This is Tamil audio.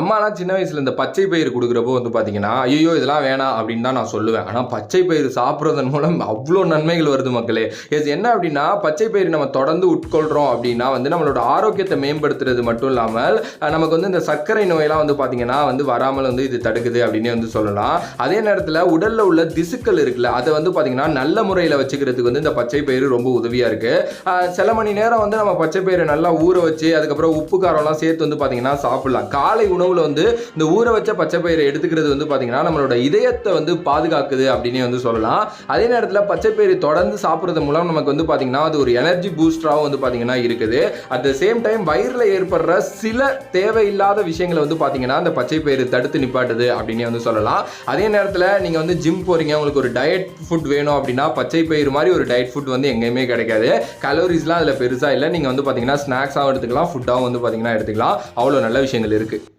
அம்மாலாம் சின்ன வயசில் இந்த பச்சை பயிறு கொடுக்குறப்போ வந்து பார்த்தீங்கன்னா ஐயோ இதெல்லாம் வேணாம் அப்படின்னு தான் நான் சொல்லுவேன். ஆனால் பச்சை பயிறு சாப்பிட்றதன் மூலம் அவ்வளோ நன்மைகள் வருது மக்களே. எஸ் என்ன அப்படின்னா பச்சை பயிறு நம்ம தொடர்ந்து உட்கொள்கிறோம் அப்படின்னா வந்து நம்மளோட ஆரோக்கியத்தை மேம்படுத்துறது மட்டும் இல்லாமல் நமக்கு வந்து இந்த சர்க்கரை நோயெல்லாம் வந்து பார்த்தீங்கன்னா வந்து வராமல் வந்து இது தடுக்குது அப்படின்னே வந்து சொல்லலாம். அதே நேரத்தில் உடலில் உள்ள திசுக்கள் இருக்குல்ல அதை வந்து பார்த்தீங்கன்னா நல்ல முறையில் வச்சுக்கிறதுக்கு வந்து இந்த பச்சை பயிறு ரொம்ப உதவியாக இருக்குது சில மணி நேரம் வந்து நம்ம பச்சை பயிரை நல்லா ஊற வச்சு அதுக்கப்புறம் உப்பு காரம்லாம் சேர்த்து வந்து பார்த்தீங்கன்னா சாப்பிட்லாம். காலை உணவு உணவில் வந்து இந்த ஊற வச்ச பச்சை பயிரை எடுத்துக்கிறது வந்து பார்த்தீங்கன்னா நம்மளோட இதயத்தை வந்து பாதுகாக்குது அப்படின்னே வந்து சொல்லலாம். அதே நேரத்தில் பச்சை பயிறு தொடர்ந்து சாப்பிட்றது மூலம் நமக்கு வந்து பார்த்திங்கன்னா அது ஒரு எனர்ஜி பூஸ்டராகவும் வந்து பார்த்தீங்கன்னா இருக்குது. அட் த சேம் டைம் வயிறில் ஏற்படுற சில தேவையில்லாத விஷயங்களை வந்து பார்த்திங்கன்னா அந்த பச்சை பயிறு தடுத்து நிப்பாட்டுது அப்படின்னே வந்து சொல்லலாம். அதே நேரத்தில் நீங்கள் வந்து ஜிம் போகிறீங்க உங்களுக்கு ஒரு டயட் ஃபுட் வேணும் அப்படின்னா பச்சைப்பயிறு மாதிரி ஒரு டயட் ஃபுட் வந்து எங்கேயுமே கிடைக்காது. கலோரிஸ்லாம் அதில் பெருசாக இல்லை. நீங்கள் வந்து பார்த்தீங்கன்னா ஸ்நாக்ஸாகவும் எடுத்துக்கலாம் ஃபுட்டாகவும் வந்து பார்த்தீங்கன்னா எடுத்துக்கலாம். அவ்வளோ நல்ல விஷயங்கள் இருக்குது